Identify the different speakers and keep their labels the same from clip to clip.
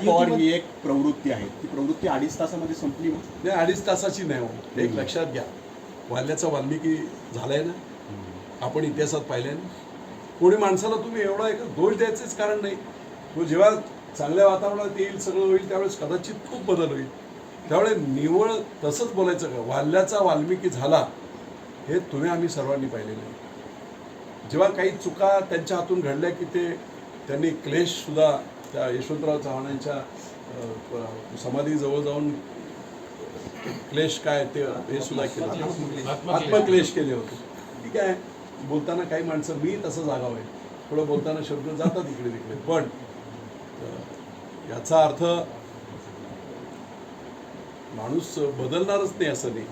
Speaker 1: पवार ही एक प्रवृत्ती आहे. ती प्रवृत्ती अडीच तासामध्ये संपली मग.
Speaker 2: नाही अडीच तासाची नाही हो. एक लक्षात घ्या. वाल्याचा वाल्मिकी झालाय ना? आपण इतिहासात पाहिलंय ना? कोणी माणसाला तुम्ही एवढा एक दोष द्यायचंच कारण नाही. तो जेव्हा चांगल्या वातावरणात येईल सगळं होईल त्यावेळेस कदाचित खूप बदल होईल. त्यामुळे निवळ तसंच बोलायचं का? वाल्याचा वाल्मिकी झाला हे तुम्ही आम्ही सर्वांनी पाहिलेलं आहे. जेव्हा काही चुका त्यांच्या हातून घडल्या की ते त्यांनी क्लेशसुद्धा त्या यशवंतराव चव्हाणांच्या अ, प- समाधीजवळ जाऊन क्लेश काय ते हे सुद्धा केलं आत्मक्लेश. केले होते. ठीक आहे. बोलताना काही माणसं मी तसं जागाव आहे. थोडं बोलताना शब्द जातात इकडे तिकडे. पण याचा अर्थ माणूस बदलणारच नाही असं नाही.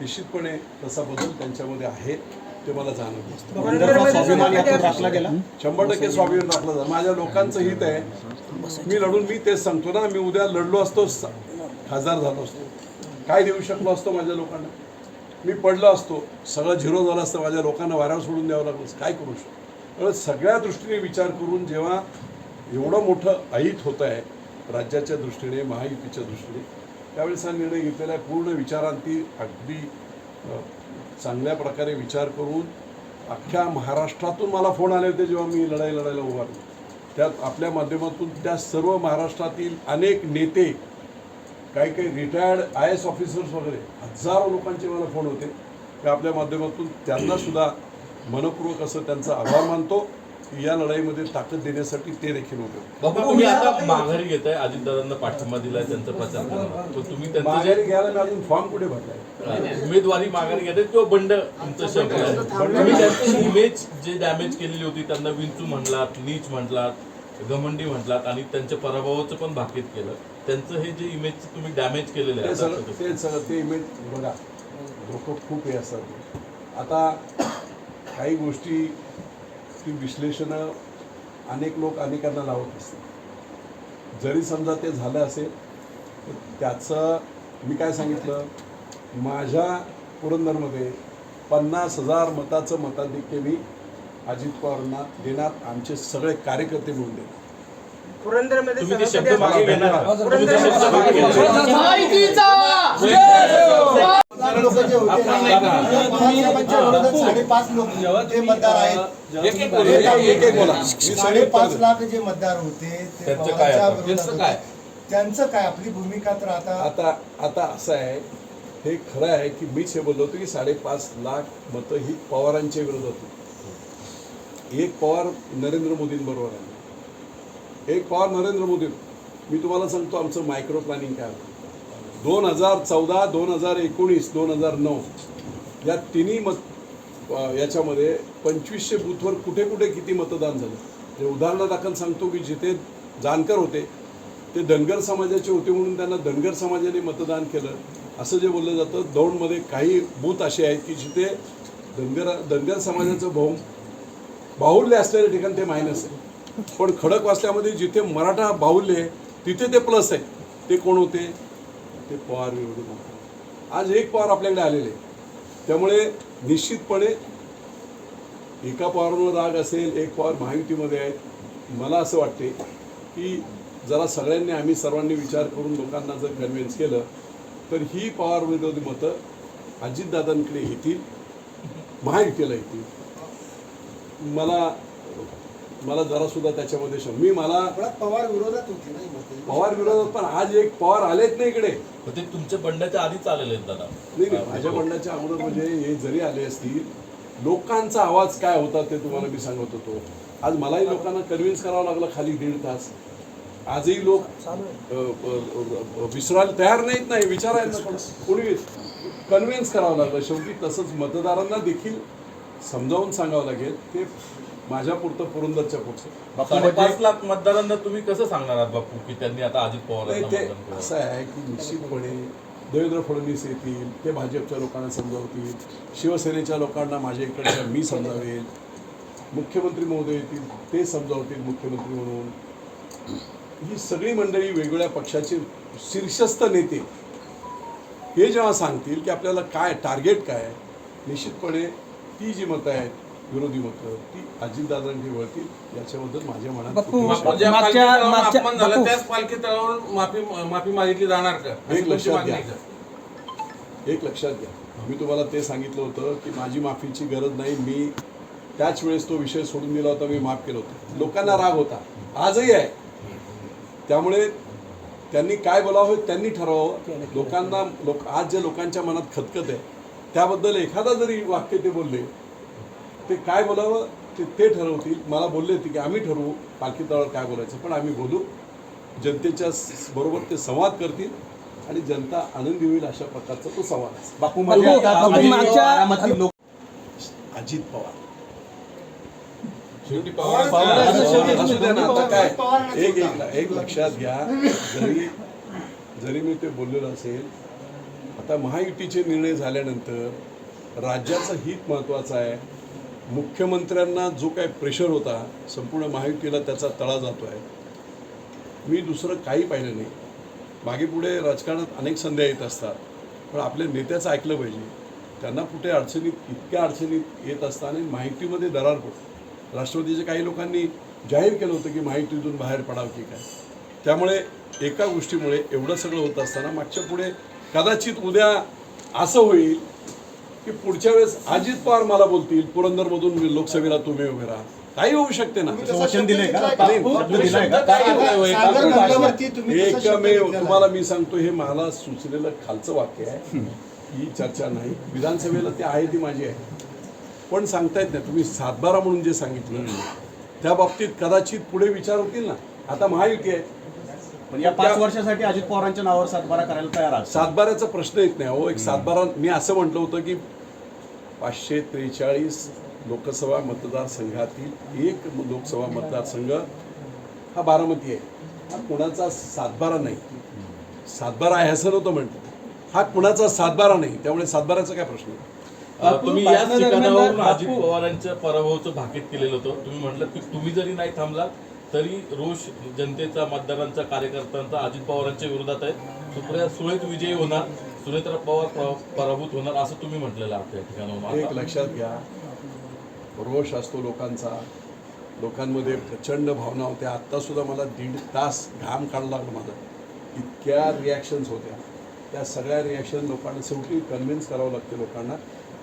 Speaker 2: निश्चितपणे तसा बदल त्यांच्यामध्ये आहे. ते मला जाणवत
Speaker 1: राखला गेला
Speaker 2: शंभर टक्के स्वाभिमान राखलं जातं माझ्या लोकांचं हित आहे. मी लढून मी तेच सांगतो ना मी उद्या लढलो असतो खासदार झालो असतो. काय देऊ शकलो असतो माझ्या लोकांना? मी पडलो असतो. सगळं झिरो झालं असतं. माझ्या लोकांना वाऱ्यावर सोडून द्यावं लागलं काय करू शकतो? त्यामुळे सगळ्या दृष्टीने विचार करून जेव्हा एवढं मोठं अहित होत आहे राज्याच्या दृष्टीने महायुतीच्या दृष्टीने त्यावेळेस हा निर्णय घेतलेला आहे. पूर्ण विचारांती अगदी चांगल्या प्रकारे विचार करून अख्ख्या महाराष्ट्रातून मला फोन आले होते जेव्हा मी लढाई लढायला उभारलो त्यात आपल्या माध्यमातून त्या सर्व महाराष्ट्रातील अनेक नेते काही काही रिटायर्ड आय एस ऑफिसर्स वगैरे हजारो लोकांचे मला फोन होते. की आपल्या माध्यमातून त्यांनासुद्धा मनपूर्वक असं त्यांचा आभार मानतो. या लढाईमध्ये ताकद देण्यासाठी ते देखील होते.
Speaker 3: तुम्ही आता माघारी घेताय अजितदादांना पाठिंबा दिलाय त्यांचा प्रचार करणार तुम्ही
Speaker 2: माघारी घ्यायला मी अजून फॉर्म कुठे भरलाय
Speaker 3: उमेदवारी माघारी घेताय किंवा बंड तुमचं शब्द आहे. तुम्ही त्यांची इमेज जे डॅमेज केलेली होती त्यांना विंचू म्हणलात नीच म्हटलात घमंडी म्हटलात आणि त्यांच्या पराभवाचं पण भाकीत केलं. त्यांचं हे जे इमेज तुम्ही डॅमेज केलेलं
Speaker 2: ते
Speaker 3: आहे
Speaker 2: ते सगळं ते इमेज बघा लोक खूप हे असतात आता काही गोष्टी ती विश्लेषणं अनेक लोक अनेकांना लावत असतात. जरी समजा ते झालं असेल तर त्याचं मी काय सांगितलं? माझ्या पुरंदरमध्ये पन्नास हजार मताचं मताधिक्य मी अजित पवारांना देणार आमचे सगळे कार्यकर्ते मिळून देणार.
Speaker 4: पुरंदरमध्ये
Speaker 5: साडेपाच लोक जे मतदार आहेत. साडेपाच लाख जे मतदार होते?
Speaker 3: त्यांचं काय?
Speaker 5: आपली भूमिका तर आता
Speaker 2: आता आता असं आहे हे खरं आहे की मीच हे बोललो होतो की साडेपाच लाख मतं ही पवारांच्या विरोधात होती. एक पवार नरेंद्र मोदींबरोबर आहे. एक पवार नरेंद्र मोदी. मी तुम्हाला सांगतो आमचं मायक्रो प्लॅनिंग काय होतं. दोन हजार चौदा दोन हजार एकोणीस दोन हजार नऊ या तिन्ही मत याच्यामध्ये पंचवीसशे बूथवर कुठे कुठे किती मतदान झालं. म्हणजे उदाहरणादाखल सांगतो की जिथे जानकर होते ते धनगर समाजाचे होते म्हणून त्यांना धनगर समाजाने मतदान केलं. असं जे बोललं जातं दौंडमध्ये काही बूथ असे आहेत की जिथे धनगर धनगर समाजाचं बहु बाहुल्य असलेल्या ठिकाण ते मायनस आहे. पण खडक वाचल्यामध्ये जिथे मराठा बाहुल्य आहे तिथे ते प्लस आहे. ते कोण होते? ते पवार विरोधी आज एक पवार आपल्याकडे आलेले. त्यामुळे निश्चितपणे एका पवारांवर राग असेल एक पवार महायुतीमध्ये आहेत मला असं वाटते की जरा सगळ्यांनी आम्ही सर्वांनी विचार करून लोकांना जर कन्व्हिन्स केलं तर ही पवार विरोधी मतं अजितदादांकडे येतील महायुतीला येतील. मला मला जरासुद्धा त्याच्यामध्ये शं- मी मला
Speaker 5: पवार विरोधात होती ना ही मतं.
Speaker 2: पवार विरोधात पण आज एक पवार आलेच नाही इकडे.
Speaker 3: ते तुमच्या बंडाच्या आधीच आलेले आहेत दादा.
Speaker 2: नाही नाही माझ्या बंडाच्या अगोदर म्हणजे हे जरी आले असतील लोकांचा आवाज काय होता ते तुम्हाला मी सांगत होतो. आज मलाही लोकांना कन्व्हिन्स करावं लागलं खाली दीड तास. आजही लोक विसरायला तयार नाहीत नाही विचारायला पण कोणी कन्व्हिन्स करावं लागलं. शेवटी तसंच मतदारांना देखील समजावून सांगावं लागेल. ते माझ्या पुरतं पुरंदरच्या पुरतं
Speaker 3: साडेपाच लाख मतदारांना तुम्ही कसं सांगणार आहात बापू की त्यांनी आता अजित पवारांना
Speaker 2: नाही ते? असं आहे की निश्चितपणे देवेंद्र फडणवीस येतील ते भाजपच्या लोकांना समजावतील शिवसेनेच्या लोकांना माझ्या इकडच्या मी समजावेल मुख्यमंत्री महोदय येतील ते समजावतील मुख्यमंत्री म्हणून. ही सगळी मंडळी वेगवेगळ्या पक्षाचे शीर्षस्थ नेते. हे जेव्हा सांगतील की आपल्याला काय टार्गेट काय निश्चितपणे ती जी मतं आहेत विरोधी मतं ती अजितदादांनी वळतील याच्याबद्दल माझ्या मनात
Speaker 6: बापू,
Speaker 2: कुठलीच
Speaker 6: बापू,
Speaker 2: शंका
Speaker 7: ज्या पालखी
Speaker 6: मागच्या-
Speaker 7: तळावर
Speaker 6: मागच्या-
Speaker 7: अपमान झाला
Speaker 6: बापू.
Speaker 7: त्याच पालखी तळावर माफी माफी मागितली जाणार का? अशी
Speaker 2: एक
Speaker 7: तुमची
Speaker 2: लक्षात
Speaker 7: मागणी
Speaker 2: घ्या.
Speaker 7: आहे का?
Speaker 2: एक लक्षात घ्या. मी तुम्हाला ते सांगितलं होतं की माझी माफीची गरज नाही मी त्याच वेळेस तो विषय सोडून दिला होता मी माफ केलं होतं. लोकांना राग होता. आजही आहे. त्यामुळे त्यांनी काय बोलावं त्यांनी ठरवावं. लोकांना लोक आज जे लोकांच्या मनात खतखत आहे त्याबद्दल एखादा जरी वाक्य ते बोलले ते काय बोलावं ते ते ठरवतील. मला बोलले होते की आम्ही ठरवू पालखी तळावर काय बोलायचं पण आम्ही बोलू. जनतेच्या बरोबर ते संवाद करतील आणि जनता आनंदी होईल अशा प्रकारचा तो संवाद.
Speaker 1: बापू अजित पवार, बारामती लोक
Speaker 2: अजित पवार.
Speaker 7: शेवटी पवार
Speaker 2: एक एक लक्षात घ्या. जरी जरी मी ते बोललेलो असेल आता महायुतीचे निर्णय झाल्यानंतर राज्याचं हित महत्त्वाचं आहे. मुख्यमंत्र्यांना जो काय प्रेशर होता संपूर्ण महायुतीला त्याचा तळा जातो आहे मी दुसरं काही पाहिलं नाही. मागे पुढे राजकारणात अनेक संध्या येत असतात. पण आपल्या नेत्याचं ऐकलं पाहिजे. त्यांना कुठे अडचणीत इतक्या अडचणीत येत असताना माहितीमध्ये दरार पडतो. राष्ट्रवादीच्या काही लोकांनी जाहीर केलं होतं की माहितीतून बाहेर पडावं की काय. त्यामुळे एका गोष्टीमुळे एवढं सगळं होत असताना मागच्या पुढे कदाचित उद्या असं होईल की पुढच्या वेळेस अजित पवार मला बोलतील पुरंदरमधून लोकसभेला तुम्ही उभे राहा. काही होऊ शकते ना. एकमेव तुम्हाला मी सांगतो हे मला सुचलेलं खालचं वाक्य आहे. ही चर्चा नाही. विधानसभेला ते आहे ती माझी आहे. पण सांगता येत नाही. तुम्ही सातबारा म्हणून जे सांगितलं त्या बाबतीत कदाचित पुढे विचार होतील ना. आता महायुती आहे.
Speaker 1: पण या पाच वर्षासाठी अजित पवारांच्या नावावर सातबारा करायला तयार आहात.
Speaker 2: सातबाऱ्याचा प्रश्न येत नाही हो. एक सातबारा मी असं म्हटलं होतं की पाचशे त्रेचाळीस लोकसभा मतदारसंघातील एक लोकसभा मतदारसंघ हा बारामती आहे. हा कुणाचा सातबारा नाही. सातबारा आहे असं नव्हतं म्हटलं. हा कुणाचा सातबारा नाही. त्यामुळे सातबाराचा काय प्रश्न?
Speaker 3: तुम्ही याच ठिकाणावरून अजित पवारांच्या पराभवाचं भाकीत केलेलं होतं. तुम्ही म्हटलं की तुम्ही जरी नाही थांबलात तरी रोष जनतेचा मतदारांचा कार्यकर्त्यांचा अजित पवारांच्या विरोधात आहे. सुप्रिया सुळेत विजयी होणार सुनेत्रा पवार प- पराभूत होणार असं तुम्ही म्हटलेलं आहात या ठिकाणी
Speaker 2: एक लक्षात घ्या रोष असतो लोकांचा. लोकांमध्ये प्रचंड भावना होत्या. आत्तासुद्धा मला दीड तास घाम काढला लागला माझा. इतक्या रिॲक्शन्स होत्या. त्या सगळ्या रिॲक्शन लोकांना शेवटी कन्व्हिन्स करावं लागते लोकांना.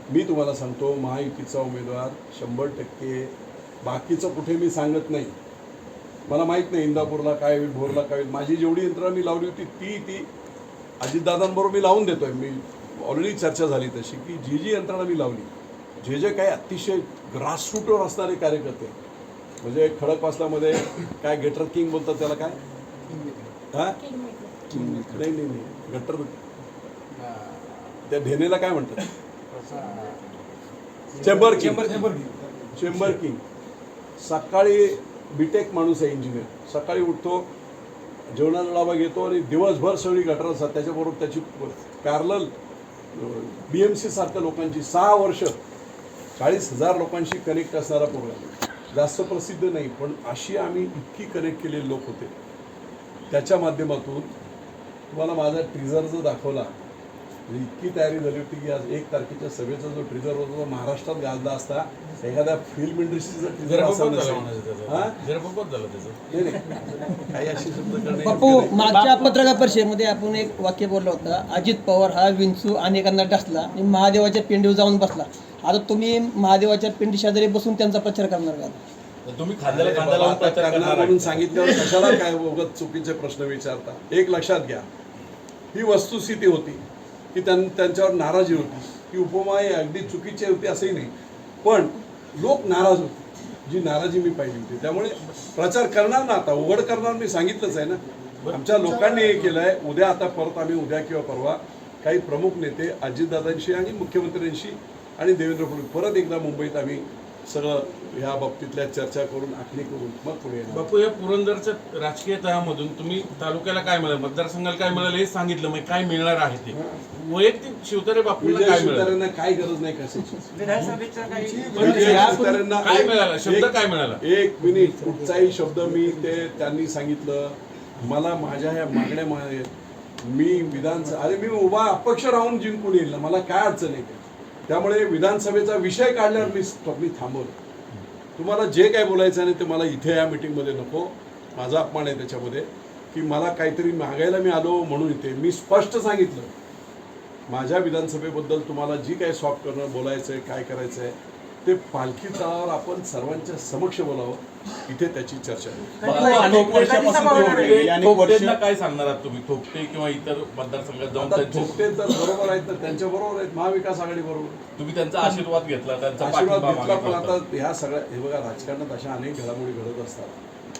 Speaker 2: मी तुम्हाला सांगतो महायुतीचा उमेदवार शंभर टक्के बाकीचं कुठे मी सांगत नाही. मला माहीत नाही इंदापूरला काय होईल भोरला काय होईल. माझी जेवढी यंत्रणा मी लावली होती ती ती अजितदादांबरोबर मी लावून देतोय. मी ऑलरेडी चर्चा झाली तशी की जी जी यंत्रणा मी लावली जे जे काही अतिशय ग्रासरूटवर असणारे कार्यकर्ते म्हणजे खडकवासलामध्ये काय गेटर किंग बोलतात त्याला काय? हा? नाही नाही नाही. गटर त्या ढेनेला काय म्हणतात? चेंबर किंग चेंबर किंग सकाळी बीटेक माणूस आहे इंजिनियर सकाळी उठतो जेवणाचा डाबा घेतो आणि दिवसभर सगळी गटर असतात. त्याच्याबरोबर त्याची पॅरल बी एम सी सारख्या लोकांची सहा वर्ष चाळीस हजार लोकांशी कनेक्ट असणारा प्रोग्राम जास्त प्रसिद्ध नाही पण अशी आम्ही इतकी कनेक्ट केलेले लोक होते. त्याच्या माध्यमातून तुम्हाला माझा टीझर जो दाखवला म्हणजे इतकी तयारी झाली होती की आज एक तारखेच्या सभेचा जो ट्रिझर होता तो महाराष्ट्रात गाजला असता एखाद्या फिल्म इंडस्ट्रीचा ट्रिझर असा
Speaker 7: झिरपपच झालं
Speaker 2: नसेल.
Speaker 7: म्हणायचं
Speaker 2: हा?
Speaker 7: त्याचं झिरपपच झालं त्याचं
Speaker 2: नाही, नाही. काही शब्द
Speaker 6: बापू. मागच्या पत्रकार परिषदेमध्ये आपण एक वाक्य बोललो होतं अजित पवार हा विंचू अनेकांना डसला आणि महादेवाच्या पिंडीवर जाऊन बसला आता तुम्ही महादेवाच्या पिंडी शेजारी बसून त्यांचा प्रचार करणार का
Speaker 3: तुम्ही खांद्याला
Speaker 2: अरे
Speaker 3: खांदा
Speaker 2: बाबा,
Speaker 3: लावून
Speaker 2: आता
Speaker 3: प्रचार
Speaker 2: करणार
Speaker 3: करणार
Speaker 2: म्हणून. सांगितल्यावर कशाला काय उगाच चुकीचे प्रश्न विचारता एक लक्षात घ्या ही वस्तुस्थिती होती की त्यां त्यांच्यावर नाराजी होती. की उपमा ही अगदी चुकीची होती असंही नाही. पण लोक नाराज होते. जी नाराजी मी पाहिली होती. त्यामुळे प्रचार करणार ना आता. उघड करणार मी सांगितलंच आहे ना. आमच्या लोकांनी हे केलं आहे उद्या आता परत आम्ही उद्या किंवा परवा काही प्रमुख नेते अजितदादांशी आणि मुख्यमंत्र्यांशी आणि देवेंद्र फडणवीस परत एकदा मुंबईत आम्ही सगळं ह्या बाबतीतल्या चर्चा करून आखणी करून मग पुढे
Speaker 7: बापू या पुरंदरच्या राजकीय तहामधून तुम्ही तालुक्याला काय मिळालं? मतदारसंघाला काय मिळालं? हे सांगितलं मग काय मिळणार आहे ते? वैयक्तिक शिवतारे
Speaker 2: विजय
Speaker 7: काय मिळालं?
Speaker 2: काही गरज नाही कशाची
Speaker 7: काय
Speaker 2: एक-
Speaker 7: मिळालं? शब्द काय मिळाला?
Speaker 2: एक मिनिट कुठचाही शब्द मी ते त्यांनी सांगितलं. मला माझ्या ह्या मागण्या मा- मी विधान अरे मी उभा अपक्ष राहून जिंकून येईल ना मला काय अडचण आहे? का त्यामुळे विधानसभेचा विषय काढल्यावर मी स्टॉप- मी थांबवलं तुम्हाला जे काय बोलायचं आहे ते मला इथे या मिटिंगमध्ये नको. माझा अपमान आहे त्याच्यामध्ये. की मला काहीतरी मागायला मी आलो म्हणून इथे. मी स्पष्ट सांगितलं. माझ्या विधानसभेबद्दल तुम्हाला जी काय सॉफ्ट करणं बोलायचं आहे काय करायचं आहे ते पालखी तळावर आपण सर्वांच्या समक्ष बोलावं. इथे त्याची चर्चा.
Speaker 1: अनेक वर्षापासून ते वर्ष
Speaker 3: थोपटेंना काय सांगणार आहात तुम्ही? थोपटे किंवा इतर मतदारसंघात जाऊन
Speaker 2: आता
Speaker 3: त्यांचे
Speaker 2: थोपटे तर बरोबर आहेत तर त्यांच्या बरोबर आहेत. महाविकास आघाडी बरोबर
Speaker 3: तुम्ही त्यांचा आशीर्वाद घेतला त्यांचा
Speaker 2: आशीर्वाद
Speaker 3: पाठिंबा
Speaker 2: घेतला पण
Speaker 3: मागितला
Speaker 2: आता
Speaker 3: होता.
Speaker 2: ह्या सगळ्या हे बघा राजकारणात अशा अनेक घडामोडी घडत असतात.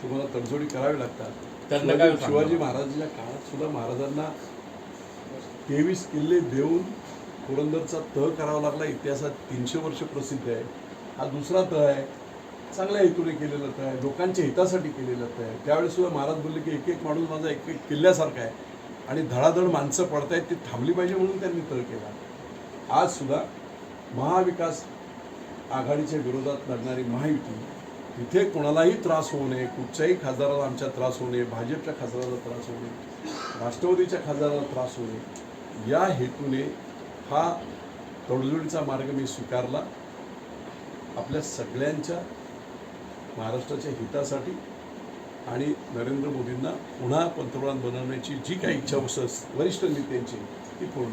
Speaker 2: तुम्हाला तडजोडी करावी लागतात.
Speaker 3: त्यांना काय
Speaker 2: शिवाजी
Speaker 3: सांगणार?
Speaker 2: शिवाजी महाराजांच्या काळात सुद्धा महाराजांना तेवीस किल्ले देऊन पुरंदरचा तह करावा लागला. इतिहासात तीनशे वर्ष प्रसिद्ध आहे. हा दुसरा तह आहे. चांगल्या हेतूने केलेलं जातं आहे लोकांच्या हितासाठी केलेलं तह आहे त्यावेळेस सुद्धा महाराज बोलले की एक एक माणूस माझा एक एक किल्ल्यासारखा आहे आणि धडाधड माणसं पडतायत ती थांबली पाहिजे म्हणून त्यांनी तळ केला. आज सुद्धा महाविकास आघाडीच्या विरोधात लढणारी महायुती तिथे कोणालाही त्रास होऊ नये कुठच्याही खासदाराला आमच्या त्रास होऊ नये भाजपच्या खासदाराला त्रास होऊ नये राष्ट्रवादीच्या खासदाराला त्रास होऊ नये या हेतूने हा तडजोडीचा मार्ग मी स्वीकारला. आपल्या सगळ्यांच्या महाराष्ट्राच्या हितासाठी आणि नरेंद्र मोदींना पुन्हा पंतप्रधान बनवण्याची जी काही इच्छा वरिष्ठ नेत्यांची ती पूर्ण.